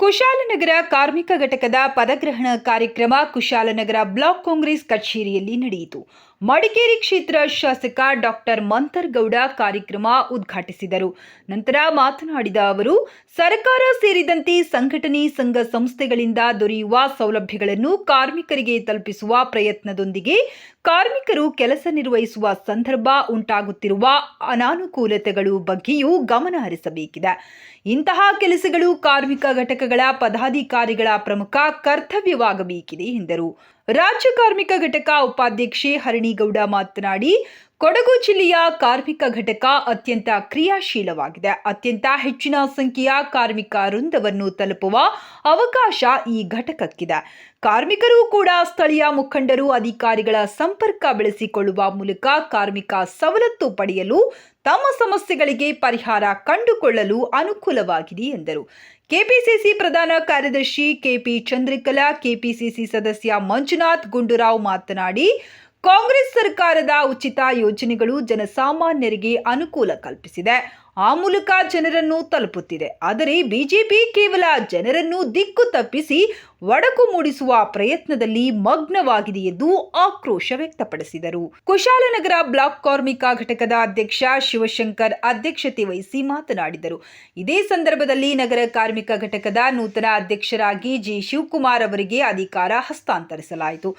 ಕುಶಾಲನಗರ ಕಾರ್ಮಿಕ ಘಟಕದ ಪದಗ್ರಹಣ ಕಾರ್ಯಕ್ರಮ ಕುಶಾಲನಗರ ಬ್ಲಾಕ್ ಕಾಂಗ್ರೆಸ್ ಕಚೇರಿಯಲ್ಲಿ ನಡೆಯಿತು. ಮಡಿಕೇರಿ ಕ್ಷೇತ್ರ ಶಾಸಕ ಡಾಕ್ಟರ್ ಮಂತರ್ಗೌಡ ಕಾರ್ಯಕ್ರಮ ಉದ್ಘಾಟಿಸಿದರು. ನಂತರ ಮಾತನಾಡಿದ ಅವರು, ಸರ್ಕಾರ ಸೇರಿದಂತೆ ಸಂಘಟನೆ, ಸಂಘ ಸಂಸ್ಥೆಗಳಿಂದ ದೊರೆಯುವ ಸೌಲಭ್ಯಗಳನ್ನು ಕಾರ್ಮಿಕರಿಗೆ ತಲುಪಿಸುವ ಪ್ರಯತ್ನದೊಂದಿಗೆ ಕಾರ್ಮಿಕರು ಕೆಲಸ ನಿರ್ವಹಿಸುವ ಸಂದರ್ಭ ಉಂಟಾಗುತ್ತಿರುವ ಅನಾನುಕೂಲತೆಗಳು ಬಗ್ಗೆಯೂ ಗಮನ ಹರಿಸಬೇಕಿದೆ. ಇಂತಹ ಕೆಲಸಗಳು ಕಾರ್ಮಿಕ ಘಟಕಗಳ ಪದಾಧಿಕಾರಿಗಳ ಪ್ರಮುಖ ಕರ್ತವ್ಯವಾಗಬೇಕಿದೆ ಎಂದರು. ರಾಜ್ಯ ಕಾರ್ಮಿಕ ಘಟಕ ಉಪಾಧ್ಯಕ್ಷೆ ಹರಣಿಗೌಡ ಮಾತನಾಡಿ, ಕೊಡಗು ಜಿಲ್ಲೆಯ ಕಾರ್ಮಿಕ ಘಟಕ ಅತ್ಯಂತ ಕ್ರಿಯಾಶೀಲವಾಗಿದೆ. ಅತ್ಯಂತ ಹೆಚ್ಚಿನ ಸಂಖ್ಯೆಯ ಕಾರ್ಮಿಕ ವೃಂದವನ್ನು ತಲುಪುವ ಅವಕಾಶ ಈ ಘಟಕಕ್ಕಿದೆ. ಕಾರ್ಮಿಕರು ಕೂಡ ಸ್ಥಳೀಯ ಮುಖಂಡರು ಅಧಿಕಾರಿಗಳ ಸಂಪರ್ಕ ಬೆಳೆಸಿಕೊಳ್ಳುವ ಮೂಲಕ ಕಾರ್ಮಿಕ ಸವಲತ್ತು ಪಡೆಯಲು ತಮ್ಮ ಸಮಸ್ಯೆಗಳಿಗೆ ಪರಿಹಾರ ಕಂಡುಕೊಳ್ಳಲು ಅನುಕೂಲವಾಗಿದೆ ಎಂದರು. ಕೆಪಿಸಿಸಿ ಪ್ರಧಾನ ಕಾರ್ಯದರ್ಶಿ ಕೆಪಿ ಚಂದ್ರಕಲಾ, ಕೆಪಿಸಿಸಿ ಸದಸ್ಯ ಮಂಜುನಾಥ್ ಗುಂಡೂರಾವ್ ಮಾತನಾಡಿ, ಕಾಂಗ್ರೆಸ್ ಸರ್ಕಾರದ ಉಚಿತ ಯೋಜನೆಗಳು ಜನಸಾಮಾನ್ಯರಿಗೆ ಅನುಕೂಲ ಕಲ್ಪಿಸಿದೆ. ಆ ಮೂಲಕ ಜನರನ್ನು ತಲುಪುತ್ತಿದೆ. ಆದರೆ ಬಿಜೆಪಿ ಕೇವಲ ಜನರನ್ನು ದಿಕ್ಕು ತಪ್ಪಿಸಿ ಒಡಕು ಮೂಡಿಸುವ ಪ್ರಯತ್ನದಲ್ಲಿ ಮಗ್ನವಾಗಿದೆ ಎಂದು ಆಕ್ರೋಶ ವ್ಯಕ್ತಪಡಿಸಿದರು. ಕುಶಾಲನಗರ ಬ್ಲಾಕ್ ಕಾರ್ಮಿಕ ಘಟಕದ ಅಧ್ಯಕ್ಷ ಶಿವಶಂಕರ್ ಅಧ್ಯಕ್ಷತೆ ವಹಿಸಿ ಮಾತನಾಡಿದರು. ಇದೇ ಸಂದರ್ಭದಲ್ಲಿ ನಗರ ಕಾರ್ಮಿಕ ಘಟಕದ ನೂತನ ಅಧ್ಯಕ್ಷರಾಗಿ ಜಿ. ಶಿವಕುಮಾರ್ ಅವರಿಗೆ ಅಧಿಕಾರ ಹಸ್ತಾಂತರಿಸಲಾಯಿತು.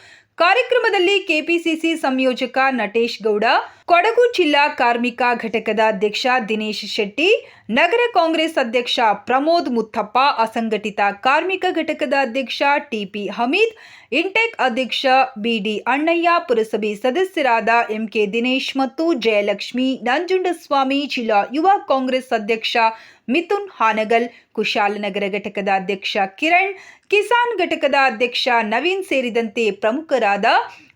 ಕಾರ್ಯಕ್ರಮದಲ್ಲಿ ಕೆಪಿಸಿಸಿ ಸಂಯೋಜಕ ನಟೇಶ್ ಗೌಡ ಕೊಡಗು ಜಿಲ್ಲಾ ಕಾರ್ಮಿಕ ಘಟಕದ ಅಧ್ಯಕ್ಷ ದಿನೇಶ್ ಶೆಟ್ಟಿ, ನಗರ ಕಾಂಗ್ರೆಸ್ ಅಧ್ಯಕ್ಷ ಪ್ರಮೋದ್ ಮುತ್ತಪ್ಪ, ಅಸಂಘಟಿತ ಕಾರ್ಮಿಕ ಘಟಕದ ಅಧ್ಯಕ್ಷ ಟಿಪಿ ಹಮೀದ್, ಇಂಟೆಕ್ ಅಧ್ಯಕ್ಷ ಬಿಡಿ ಅಣ್ಣಯ್ಯ, ಪುರಸಭೆ ಸದಸ್ಯರಾದ ಎಂಕೆ ದಿನೇಶ್ ಮತ್ತು ಜಯಲಕ್ಷ್ಮಿ, ನಂಜುಂಡಸ್ವಾಮಿ, ಜಿಲ್ಲಾ ಯುವ ಕಾಂಗ್ರೆಸ್ ಅಧ್ಯಕ್ಷ ಮಿಥುನ್ ಹಾನಗಲ್ ಕುಶಾಲನಗರ ಘಟಕದ ಅಧ್ಯಕ್ಷ ಕಿರಣ್, ಕಿಸಾನ್ ಘಟಕದ ಅಧ್ಯಕ್ಷ ನವೀನ್ ಸೇರಿದಂತೆ ಪ್ರಮುಖರಾದ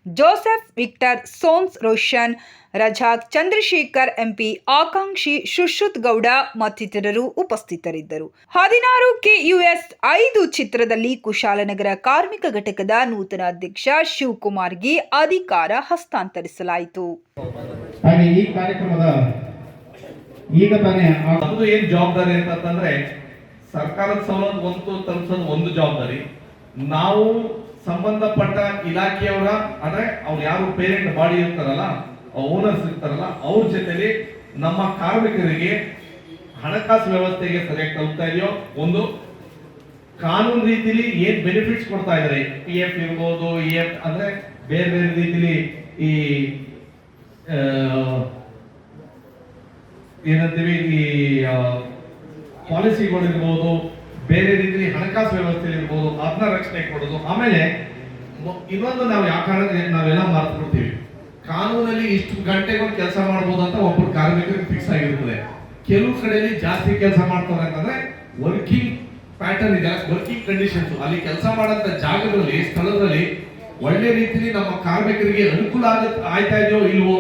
Joseph Victor Sons Roshan Razak Chandrashekhar MP ಆಕಾಂಕ್ಷಿ Sushruth Gowda ಮತ್ತಿತರರು ಉಪಸ್ಥಿತರಿದ್ದರು. ಹದಿನಾರು ಕೆಯುಎಸ್ ಐದು ಚಿತ್ರದಲ್ಲಿ ಕುಶಾಲನಗರ ಕಾರ್ಮಿಕ ಘಟಕದ ನೂತನ ಅಧ್ಯಕ್ಷ ಶಿವಕುಮಾರ್ಗೆ ಅಧಿಕಾರ ಹಸ್ತಾಂತರಿಸಲಾಯಿತು. ಹಾಗೆ ಈ ಕಾರ್ಯಕ್ರಮದ ಈಗ ತಾನೇ ಅದು ಏನ್ ಜವಾಬ್ದಾರಿ ಅಂತಂದ್ರೆ ಸರ್ಕಾರದ ಸವಲತ್ತು ಒಂದು ತಲುಪಿಸೋದು ಒಂದು ಜವಾಬ್ದಾರಿ. ನಾವು ಸಂಬಂಧಪಟ್ಟ ಇಲಾಖೆಯವರ, ಅಂದ್ರೆ ಅವ್ರು ಯಾರು ಪೇರೆಂಟ್ ಬಾಡಿ ಇರ್ತಾರಲ್ಲ ಓನರ್ಸ್ ಇರ್ತಾರಲ್ಲ, ಅವ್ರ ಜೊತೆಲಿ ನಮ್ಮ ಕಾರ್ಮಿಕರಿಗೆ ಹಣಕಾಸು ವ್ಯವಸ್ಥೆಗೆ ಸರಿಯಾಗಿ ತಲುಪ್ತಾ ಇದೆಯೋ? ಒಂದು, ಕಾನೂನು ರೀತಿಲಿ ಏನ್ ಬೆನಿಫಿಟ್ಸ್ ಕೊಡ್ತಾ ಇದಾರೆ? ಪಿ ಎಫ್ ಇರ್ಬೋದು ಇ ಎಫ್ ಅಂದ್ರೆ ಬೇರೆ ಬೇರೆ ರೀತಿಲಿ ಈ ಏನಂತೀವಿ, ಈ ಪಾಲಿಸಿಗಳಿರ್ಬೋದು ಬೇರೆ ರೀತಿ ಹಣಕಾಸು ವ್ಯವಸ್ಥೆ ಇರ್ಬೋದು ಅದನ್ನ ರಕ್ಷಣೆ ಕೊಡೋದು, ಆಮೇಲೆ ಇನ್ನೊಂದು ನಾವು ಯಾವ ಕಾರಣ ನಾವೆಲ್ಲ ಮರ್ತು ಕಾನೂನಲ್ಲಿ ಇಷ್ಟು ಗಂಟೆಗೊಂದು ಕೆಲಸ ಮಾಡ್ಬೋದು ಅಂತ ಒಬ್ಬರು ಕಾರ್ಮಿಕರಿಗೆ ಫಿಕ್ಸ್ ಆಗಿರ್ತದೆ. ಕೆಲವು ಕಡೆಯಲ್ಲಿ ಜಾಸ್ತಿ ಕೆಲಸ ಮಾಡ್ತಾರೆ ಅಂತಂದ್ರೆ ವರ್ಕಿಂಗ್ ಪ್ಯಾಟರ್ನ್ ಇದೆ ವರ್ಕಿಂಗ್ ಕಂಡೀಷನ್ಸ್ ಅಲ್ಲಿ ಕೆಲಸ ಮಾಡೋಂಥ ಜಾಗದಲ್ಲಿ, ಸ್ಥಳದಲ್ಲಿ ಒಳ್ಳೆ ರೀತಿಲಿ ನಮ್ಮ ಕಾರ್ಮಿಕರಿಗೆ ಅನುಕೂಲ ಆಗ ಆಯ್ತಾ ಇದೆಯೋ ಇಲ್ವೋ,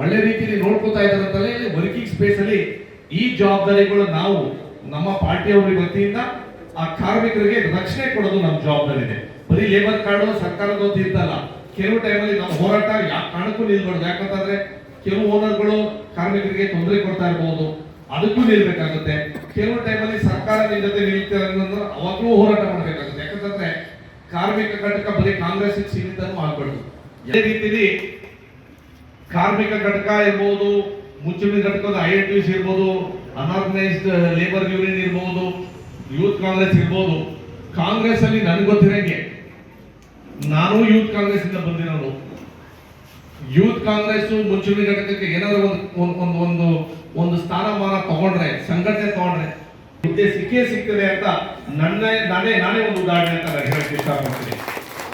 ಒಳ್ಳೆ ರೀತಿಲಿ ನೋಡ್ಕೋತಾ ಇದ್ದಾರೆ ವರ್ಕಿಂಗ್ ಸ್ಪೇಸ್ ಅಲ್ಲಿ ಈ ಜವಾಬ್ದಾರಿಗಳು ನಾವು ನಮ್ಮ ಪಾರ್ಟಿಯವರ ವತಿಯಿಂದ ಆ ಕಾರ್ಮಿಕರಿಗೆ ರಕ್ಷಣೆ ಕೊಡೋದು ನಮ್ಮ ಜವಾಬ್ದಾರಿ ಇದೆ ಬರೀ ಲೇಬರ್ ಕಾರ್ಡ್ ಸರ್ಕಾರದ ಇರ್ತಲ್ಲ ಕೆಲವು ಟೈಮಲ್ಲಿ ನಮ್ಮ ಹೋರಾಟ ಯಾವ ಕಾರಣಕ್ಕೂ ನಿಲ್ಬಾರ್ದು. ಯಾಕಂತಂದ್ರೆ ಕೆಲವು ಓನರ್ಗಳು ಕಾರ್ಮಿಕರಿಗೆ ತೊಂದರೆ ಕೊಡ್ತಾ ಇರಬಹುದು ಅದಕ್ಕೂ ನಿಲ್ಬೇಕಾಗುತ್ತೆ. ಕೆಲವು ಟೈಮಲ್ಲಿ ಸರ್ಕಾರ ನಿಮ್ ಜೊತೆ ನಿಲ್ತಾರೆ ಅವಾಗಲೂ ಹೋರಾಟ ಮಾಡಬೇಕಾಗುತ್ತೆ. ಯಾಕಂತಂದ್ರೆ ಕಾರ್ಮಿಕ ಘಟಕ ಬರೀ ಕಾಂಗ್ರೆಸ್ ಸೀಮಿತನೂ ಆಗ್ಬಾರ್ದು. ಅದೇ ರೀತಿಲಿ ಕಾರ್ಮಿಕ ಘಟಕ ಇರ್ಬೋದು ಮುಂಚೂಣಿ ಘಟಕದ ಐ ಎನ್ ಟಿ ಇರ್ಬೋದು ಅನ್ಆರ್ಗನೈಸ್ಡ್ ಲೇಬರ್ ಯೂನಿಯನ್ ಇರ್ಬೋದು ಯೂತ್ ಕಾಂಗ್ರೆಸ್ ಇರ್ಬೋದು. ಕಾಂಗ್ರೆಸ್ ಅಲ್ಲಿ ನನ್ಗೆ ಗೊತ್ತಿರಂಗೆ, ನಾನು ಯೂತ್ ಕಾಂಗ್ರೆಸ್ ಇಂದ ಬಂದಿರೋನು ಯೂತ್ ಕಾಂಗ್ರೆಸ್ ಮುಂಚೂಣಿ ಘಟಕಕ್ಕೆ ಏನಾದ್ರು ಒಂದು ಒಂದು ಒಂದು ಒಂದು ಸ್ಥಾನಮಾನ ತಗೊಂಡ್ರೆ, ಸಂಘಟನೆ ತಗೊಂಡ್ರೆ, ಹುದ್ದೆ ಸಿಕ್ಕೇ ಸಿಗ್ತದೆ ಅಂತ ನನ್ನ, ನಾನೇ ನಾನೇ ಒಂದು ಉದಾಹರಣೆ ಅಂತ ನಾನು ಹೇಳಕ್ ಇಷ್ಟಪಡ್ತೀನಿ.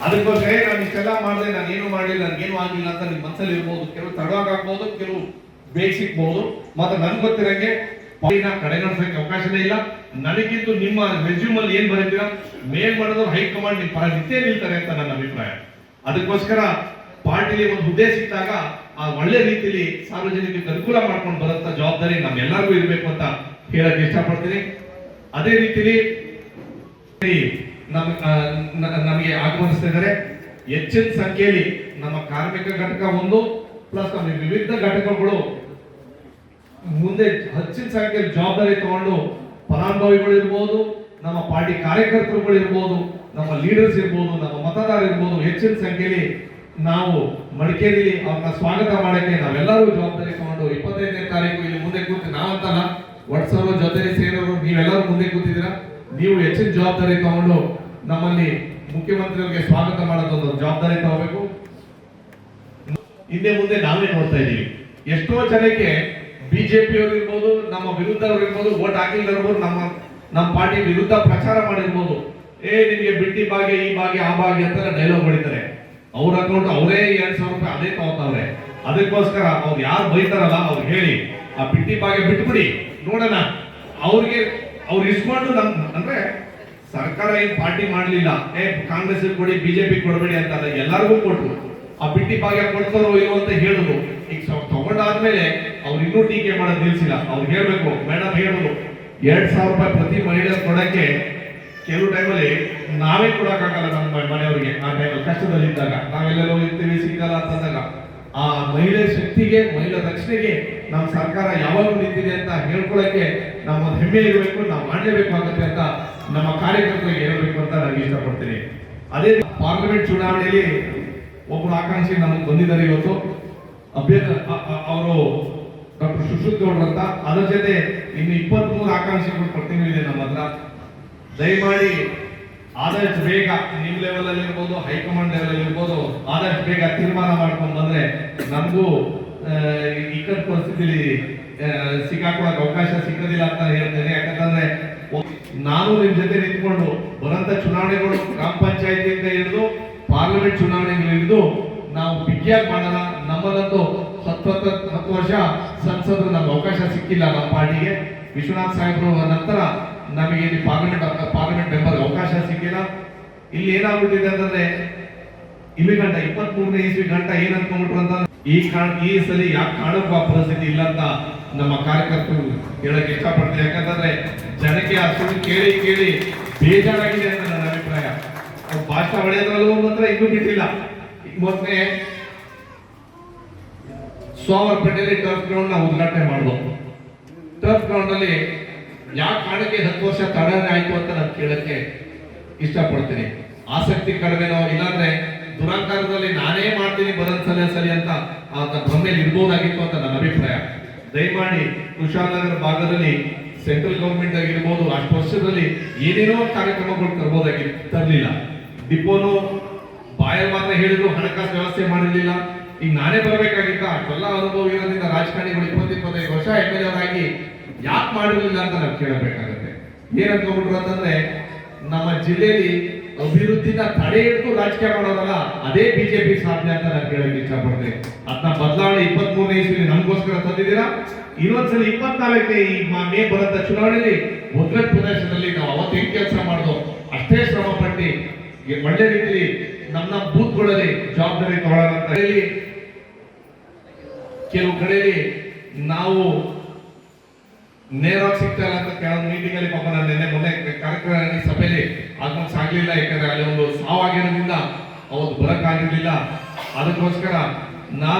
ಅದಕ್ಕೋಸ್ಕರ ನಾನು ಇಷ್ಟೆಲ್ಲ ಮಾಡಿದೆ, ನಾನು ಏನು ಮಾಡಲಿಲ್ಲ ನನಗೇನು ಆಗಿಲ್ಲ ಅಂತ ನಿಮ್ಮ ಮನಸ್ಸಲ್ಲಿ ಇರ್ಬೋದು. ಕೆಲವು ತಡವಾಗಬಹುದು ಆಗ್ಬೋದು, ಕೆಲವು ಬೇಗ ಮತ್ತೆ ನನ್ಗೆ ಗೊತ್ತಿರಂಗೆ ಕಡೆಗಣಿಸೋಕೆ ಅವಕಾಶನೇ ಇಲ್ಲ. ನನಗಿಂತ ನಿಮ್ಮ ರೆಸ್ಯೂಮ್ ಅಲ್ಲಿ ಏನ್ ಬರೀತೀರಾ? ಮೇಲ್ ಮಾಡೋದು ಹೈಕಮಾಂಡ್ ನಿಮ್ಮ ನಿಂತೇ ನಿಲ್ತಾರೆ ಅಂತ ನನ್ನ ಅಭಿಪ್ರಾಯ. ಅದಕ್ಕೋಸ್ಕರ ಪಾರ್ಟಿಲಿ ಒಂದು ಹುದ್ದೆ ಸಿಕ್ಕಾಗ ಆ ಒಳ್ಳೆ ರೀತಿಯಲ್ಲಿ ಸಾರ್ವಜನಿಕರಿಗೆ ಅನುಕೂಲ ಮಾಡ್ಕೊಂಡು ಬರೋಂಥ ಜವಾಬ್ದಾರಿ ನಮ್ಮೆಲ್ಲರಿಗೂ ಇರಬೇಕು ಅಂತ ಹೇಳಕ್ ಇಷ್ಟಪಡ್ತೀನಿ. ಅದೇ ರೀತಿಲಿ ನಮಗೆ ಆಗಮನಿಸ್ತಾ ಇದ್ದಾರೆ. ಹೆಚ್ಚಿನ ಸಂಖ್ಯೆಯಲ್ಲಿ ನಮ್ಮ ಕಾರ್ಮಿಕ ಘಟಕ ಒಂದು, ಪ್ಲಸ್ ನಮ್ಮ ವಿವಿಧ ಘಟಕಗಳು ಮುಂದೆ ಹೆಚ್ಚಿನ ಸಂಖ್ಯೆಯಲ್ಲಿ ಜವಾಬ್ದಾರಿ ತಗೊಂಡು ಫಲಾನುಭವಿಗಳು ಇರ್ಬೋದು, ನಮ್ಮ ಪಾರ್ಟಿ ಕಾರ್ಯಕರ್ತರುಗಳು ಇರ್ಬೋದು, ನಮ್ಮ ಲೀಡರ್ಸ್ ಇರ್ಬೋದು, ನಮ್ಮ ಮತದಾರರು ಇರ್ಬೋದು, ಹೆಚ್ಚಿನ ಸಂಖ್ಯೆಯಲ್ಲಿ ನಾವು ಮಡಿಕೇರಿಲಿ ಅವ್ರನ್ನ ಸ್ವಾಗತ ಮಾಡಕ್ಕೆ ನಾವೆಲ್ಲರೂ ಜವಾಬ್ದಾರಿ ತಗೊಂಡು ಇಪ್ಪತ್ತೈದನೇ ತಾರೀಕು ಇಲ್ಲಿ ಮುಂದೆ ಕೂತು ನಾವಂತಲ್ಲ ವಾಟ್ಸಪ್ ಜೊತೆ ಸೇರೋರು, ನೀವೆಲ್ಲರೂ ಮುಂದೆ ಕೂತಿದ್ದೀರಾ? ನೀವು ಹೆಚ್ಚಿನ ಜವಾಬ್ದಾರಿ ತಗೊಂಡು ನಮ್ಮಲ್ಲಿ ಮುಖ್ಯಮಂತ್ರಿಯವರಿಗೆ ಸ್ವಾಗತ ಮಾಡೋದೊಂದು ಜವಾಬ್ದಾರಿ ತಗೋಬೇಕು. ಹಿಂದೆ ಮುಂದೆ ನಾವೇ ನೋಡ್ತಾ ಇದ್ದೀವಿ. ಎಷ್ಟೋ ಜನಕ್ಕೆ ಬಿಜೆಪಿ ಅವರು ಇರ್ಬೋದು, ನಮ್ಮ ವಿರುದ್ಧ ಇರ್ಬೋದು ಓಟ್ ಹಾಕಿಲ್ಲದಿರ್ಬೋದು ನಮ್ಮ ನಮ್ಮ ಪಾರ್ಟಿ ವಿರುದ್ಧ ಪ್ರಚಾರ ಮಾಡಿರ್ಬೋದು. ಏ, ನಿಮಗೆ ಬಿಟ್ಟಿ ಭಾಗ್ಯ, ಈ ಭಾಗ್ಯ, ಆ ಭಾಗ್ಯ ಅಂತ ಡೈಲಾಗ್ ಹೊಡಿತಾರೆ ಅವ್ರ ಅಕೌಂಟ್ ಅವರೇ ಎರಡ್ ಸಾವಿರ ರೂಪಾಯಿ ಅದೇ ತಗೋತಾವ್ರೆ. ಅದಕ್ಕೋಸ್ಕರ ಅವ್ರು ಯಾರು ಬೈತಾರಲ್ಲ, ಅವ್ರು ಹೇಳಿ. ಆ ಬಿಟ್ಟಿ ಭಾಗ್ಯ ಬಿಟ್ಬಿಡಿ, ನೋಡೋಣ. ಅವ್ರಿಗೆ, ಅವ್ರು ಇಸ್ಕೊಂಡು ನಮ್, ಅಂದ್ರೆ ಸರ್ಕಾರ ಏನ್ ಪಾರ್ಟಿ ಮಾಡ್ಲಿಲ್ಲ, ಏ, ಕಾಂಗ್ರೆಸ್ ಕೊಡಿ, ಬಿಜೆಪಿ ಕೊಡಬೇಡಿ ಅಂತ ಎಲ್ಲರಿಗೂ ಕೊಟ್ಟರು ಆ ಬಿಟ್ಟಿ ಭಾಗ್ಯ ಕೊಡ್ತಾರೋ ಅಂತ ಹೇಳಿದ್ರು ಈಗ ತಗೊಂಡಾದ್ಮೇಲೆ ಅವ್ರು ಇನ್ನೂ ಟೀಕೆ ಮಾಡೋದು ನಿಲ್ಸಿಲ್ಲ. ಅವ್ರು ಹೇಳ್ಬೇಕು ಮೇಡಮ್ ಹೇಳೋದು ಎರಡ್ ಸಾವಿರ ರೂಪಾಯಿ ಪ್ರತಿ ಮಹಿಳೆ ಕೊಡಕ್ಕೆ ಕೆಲವು ಟೈಮಲ್ಲಿ ನಾವೇ ಕೊಡಕ್ಕಾಗಲ್ಲ ನಮ್ಮ ಮನೆಯವರಿಗೆ ಆ ಟೈಮಲ್ಲಿ ಕಷ್ಟದಲ್ಲಿದ್ದಾಗ. ನಾವೆಲ್ಲೆಲ್ಲೋ ಹೋಗಿರ್ತೀವಿ ಸಿಗಲ್ಲ ಅಂತಂದಾಗ ಆ ಮಹಿಳೆ ಶಕ್ತಿಗೆ, ಮಹಿಳಾ ರಕ್ಷಣೆಗೆ ನಮ್ಮ ಸರ್ಕಾರ ಯಾವಾಗಲೂ ನಿಂತಿದೆ ಅಂತ ಹೇಳ್ಕೊಳಕ್ಕೆ ನಮ್ಮ ಹೆಮ್ಮೆ ಇರಬೇಕು, ನಾವು ಮಾಡಲೇಬೇಕಾಗುತ್ತೆ ಅಂತ ನಮ್ಮ ಕಾರ್ಯಕರ್ತರಿಗೆ ಹೇಳಬೇಕು ಅಂತ ನಾನು ಇಷ್ಟಪಡ್ತೀನಿ. ಅದೇ ಪಾರ್ಲಿಮೆಂಟ್ ಚುನಾವಣೆಯಲ್ಲಿ ಒಬ್ಬರು ಆಕಾಂಕ್ಷಿ ನಮಗೆ ಬಂದಿದ್ದಾರೆ ಇವತ್ತು. ಅಭ್ಯರ್ಥಿ ಅವರು ಡಾಕ್ಟರ್ ಸುಶ್ರುತ್ ಗೌಡ್ರ ಅಂತ ಅದರ ಜೊತೆ ಇನ್ನು ಇಪ್ಪತ್ತ್ ಮೂರು ಆಕಾಂಕ್ಷಿಗಳು ಪ್ರತಿನಿಧಿ ನಮ್ಮ ಹತ್ರ. ದಯಮಾಡಿ ಆದಷ್ಟು ಬೇಗ ನಿಮ್ ಲೆವೆಲ್ ಅಲ್ಲಿ ಇರ್ಬೋದು ಹೈಕಮಾಂಡ್ ಲೆವೆಲ್ ಅಲ್ಲಿ ಇರ್ಬೋದು ಆದಷ್ಟು ಬೇಗ ತೀರ್ಮಾನ ಮಾಡ್ಕೊಂಡು ಬಂದ್ರೆ ನಮಗೂ ಇಕ್ಕಟ್ ಪರಿಸ್ಥಿತಿಲಿ ಆ, ಸಿಕ್ಕಾಕೊಳಕ್ ಅವಕಾಶ ಸಿಗೋದಿಲ್ಲ ಅಂತ ಹೇಳ್ತೇನೆ ಯಾಕಂತಂದ್ರೆ ನಾನು ನಿಮ್ ಜೊತೆ ನಿಂತ್ಕೊಂಡು ಬರಂತ ಚುನಾವಣೆಗಳು ಗ್ರಾಮ ಪಂಚಾಯತಿಯಿಂದ ಹಿಡಿದು ಪಾರ್ಲಿಮೆಂಟ್ ಚುನಾವಣೆಗಳು ಹಿಡಿದು ನಾವು ಬಿಗಿಯಾಗಿ ಮಾಡೋಣ ನಮ್ಮದಂತೂ ಹತ್ತು ಹತ್ತು ವರ್ಷ ಸಂಸದರು ನಮ್ಗೆ ಅವಕಾಶ ಸಿಕ್ಕಿಲ್ಲ ನಮ್ಮ ಪಾರ್ಟಿಗೆ. ವಿಶ್ವನಾಥ್ ಸಾಹೇಬ್ರು ನಂತರ ನಮಗೆ ಇಲ್ಲಿ ಪಾರ್ಲಿಮೆಂಟ್ ಪಾರ್ಲಿಮೆಂಟ್ ಮೆಂಬರ್ ಅವಕಾಶ ಸಿಕ್ಕಿಲ್ಲ. ಇಲ್ಲಿ ಏನಾಗ್ಬಿಟ್ಟಿದೆ ಅಂತಂದ್ರೆ, ಇಲ್ಲಿ ಗಂಟ ಇಪ್ಪತ್ತ್ ಮೂರನೇ ಇಸ್ವಿ ಗಂಟ ಏನ್ ಅನ್ಕೊಂಡ್ಬಿಟ್ರು ಅಂತ ಈ ಕಾರಣ, ಈ ಸಲ ಯಾಕೆ ಕಾಣುವ ಪರಿಸ್ಥಿತಿ ಇಲ್ಲ ಅಂತ ನಮ್ಮ ಕಾರ್ಯಕರ್ತರು ಹೇಳಕ್ಕೆ ಇಷ್ಟಪಡ್ತೀನಿ. ಯಾಕಂತಂದ್ರೆ ಜನಕ್ಕೆ ಆ ಸುಳ್ಳು ಕೇಳಿ ಕೇಳಿ ಬೇಜಾರಾಗಿದೆ ಅಂತ ನನ್ನ ಅಭಿಪ್ರಾಯ. ಭಾಷಣ ಹೊಡೆಯೋದ್ರಲ್ಲೂ ಮಾತ್ರ ಇನ್ನೂ ಬಿಟ್ಟಿಲ್ಲ. ಮೊನ್ನೆ ಸೋಮವಾರಪೇಟೆಯಲ್ಲಿ ಟರ್ಫ್ ಗ್ರೌಂಡ್ ನಾವು ಉದ್ಘಾಟನೆ ಮಾಡಿದ್ವು ಟರ್ಫ್ ಗ್ರೌಂಡ್ ಅಲ್ಲಿ ಯಾವ ಕಾರಣಕ್ಕೆ ಹತ್ತು ವರ್ಷ ತಡನೆ ಆಯ್ತು ಅಂತ ನಾನು ಕೇಳಕ್ಕೆ ಇಷ್ಟಪಡ್ತೀನಿ. ಆಸಕ್ತಿ ಕಡಿಮೆನೋ, ಇಲ್ಲಾಂದ್ರೆ ದುರಾಕಾರದಲ್ಲಿ ನಾನೇ ಮಾಡ್ತೀನಿ ಬರೋದ್ ಸಲ ಸರಿ ಅಂತ ಅಂತ ಭ್ರಮೆಯಲ್ಲಿ ಇರ್ಬೋದಾಗಿತ್ತು ಅಂತ ನನ್ನ ಅಭಿಪ್ರಾಯ. ದಯಮಾಡಿ ಕುಶಾಲನಗರ ಭಾಗದಲ್ಲಿ ಸೆಂಟ್ರಲ್ ಗೌರ್ಮೆಂಟ್ ಆಗಿರ್ಬೋದು, ಅಷ್ಟು ವರ್ಷದಲ್ಲಿ ಏನೇನೋ ಕಾರ್ಯಕ್ರಮಗಳು ತರ್ಬೋದಾಗಿತ್ತು ತರಲಿಲ್ಲ. ಡಿಪೋನು ಬಾಯಲ್ಲಿ ಮಾತ್ರ ಹೇಳಿದ್ರು ಹಣಕಾಸು ವ್ಯವಸ್ಥೆ ಮಾಡಿರಲಿಲ್ಲ. ಈಗ ನಾನೇ ಬರಬೇಕಾಗಿತ್ತ? ಅಷ್ಟೆಲ್ಲ ಅನುಭವ ಇರೋದ್ರಿಂದ ರಾಜಕಾರಣಿಗಳು ಇಪ್ಪತ್ತು ಇಪ್ಪತ್ತೈದು ವರ್ಷ ಎಂ ಎಲ್ ಅವರಾಗಿ ಯಾಕೆ ಮಾಡಿರಲಿಲ್ಲ ಅಂತ ನಾವು ಕೇಳಬೇಕಾಗತ್ತೆ. ಏನಂತ ಹೋಗ್ಬಿಟ್ರು ಅಂತಂದ್ರೆ, ನಮ್ಮ ಜಿಲ್ಲೆಯಲ್ಲಿ ಅಭಿವೃದ್ಧಿನ ತಡೆ ಹಿಡಿದು ರಾಜಕೀಯ ಮಾಡೋದಲ್ಲ ಅದೇ ಬಿಜೆಪಿ ಸಾಧ್ಯ ಅಂತ ನಾನು ಕೇಳಕ್ಕೆ ಇಷ್ಟಪಡ್ತೇನೆ. ಅದನ್ನ ಬದಲಾವಣೆ ಇಪ್ಪತ್ತ್ ಮೂರನೇ ಇಸ್ವಿ ನಮಗೋಸ್ಕರ ತಂದಿದ್ದೀರಾ? ಇನ್ನೊಂದ್ಸಲ ಇಪ್ಪತ್ನಾಲ್ಕನೇ ಈ ಮ- ಬರಂತ ಚುನಾವಣೆಯಲ್ಲಿ ಉತ್ತರ ಪ್ರದೇಶದಲ್ಲಿ ನಾವು ಅವತ್ತು ಹೆಂಗ್ ಕೆಲಸ ಮಾಡೋದು ಅಷ್ಟೇ ಶ್ರಮ ಪಟ್ಟು ಒಳ್ಳೆ ರೀತಿಯಲ್ಲಿ ನಮ್ಮ ಬೂತ್ಗಳಲ್ಲಿ ಜವಾಬ್ದಾರಿ ತಗೊಳ್ಳೋಣ ಹೇಳಿ ಕೆಲವು ಕಡೆಯಲ್ಲಿ ನಾವು ನೇರವಾಗಿ ಸಿಗ್ತಾ ಇಲ್ಲ ಅಂತ ಕೆಲವು ಮೀಟಿಂಗ್ ಅಲ್ಲಿ ಪಾಪ ನಾನು ನಿನ್ನೆ ಮೊನ್ನೆ ಕಾರ್ಯಕ್ರಮ ಸಭೆಯಲ್ಲಿ ಆತ್ಮ ಆಗ್ಲಿಲ್ಲ ಯಾಕಂದ್ರೆ ಅಲ್ಲಿ ಒಂದು ಸಾವಾಗಿರೋದ್ರಿಂದ ಅವತ್ತು ಬರಕ್ಕಾಗಿರ್ಲಿಲ್ಲ ಅದಕ್ಕೋಸ್ಕರ ನಾನು